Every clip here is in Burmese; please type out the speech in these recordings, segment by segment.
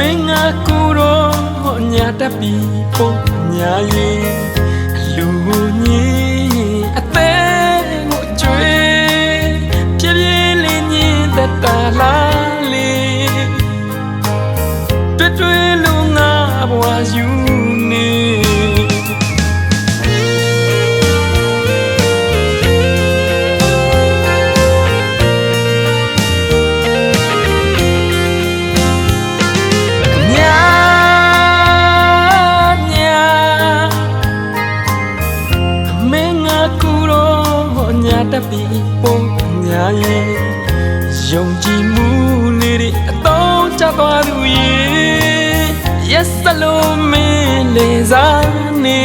မင်းငါကိုယ်တော့ညာတက်ပြီးပုံညာရင်လူညင်အသက်ကိုကြွေးပြပြလေးညင်သက်တာလာလေးတွေ့တွေ့လို့ငါဘွားယူ ညာရဲ့ယုံကြည်မှုလေးတွေအတော့ချသွားသူရဲ့ Yes လုံးမင်းလေးစားနေ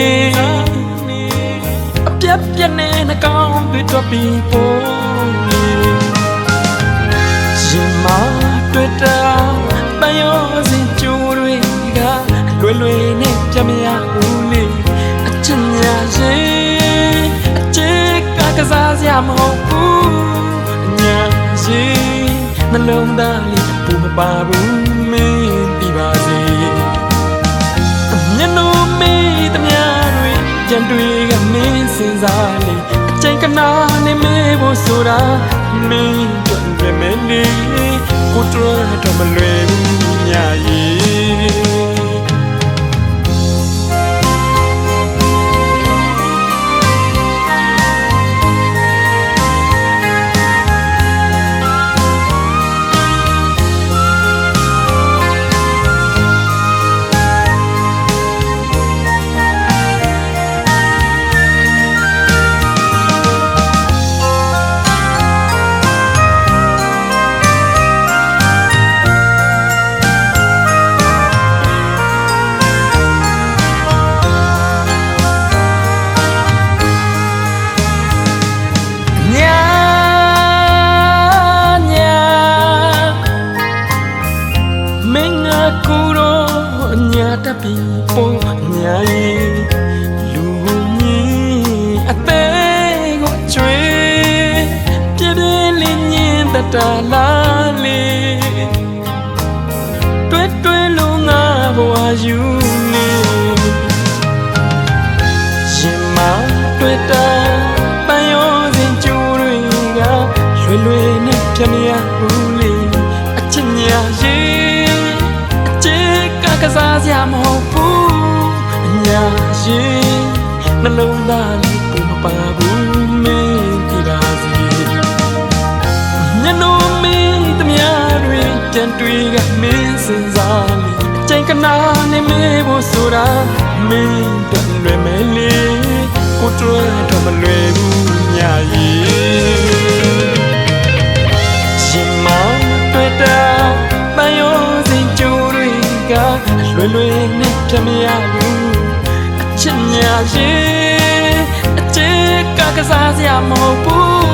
အပြက်ပြက်နဲ့နှကောင်းတွေတော့ပြီးပုံရင်မတွေ့တာပန်းရောစင်ကျိုးတွေကလွယ်လွယ်နဲ့ပြမရဘူးလေအချင်ညာရင်အချစ်ကကစားစရာမဟုတ် လုံးသားလေးပူမပါဘူးမင်းဒီပါစေမျက်နှာမေးသမျှတွေကြံတွေကမင်းစင်စားလေအချိန်ကနာနဲ့မေးဖို့ဆိုတာမင်းတို့ရမလေးကိုတော်တော့မလွယ်ဘူးညာရီ ညာရီလူကြီးအသေးကိုကျွေးပြပြလေးညင်တတလာလေးတွေ့တွေ့လို့ငါဘဝယူနေရင်မတွေ့တာပန်းရောစင်ကျိုးတွေကလွယ်လွယ် ရင်နှလုံးသားလေးပုံမပါဘူးမင်းဒီပါစီညနိုမင်းတမယာတွေကြံတွေကမင်းစင်စားလေအချိန်ကနာနဲ့မေးဖို့ဆိုတာမင်းတို့လွယ်မယ်လေကိုတွေ့တော့မလွယ်ဘူးညာရီရှင်မတွေ့တာပန်းရောစင်ကြိုးတွေကလွယ်လွယ်နဲ့ပြမရဘူးအ ချစ်ညာရင်အချစ်ကကစားစရာမဟုတ်ဘူး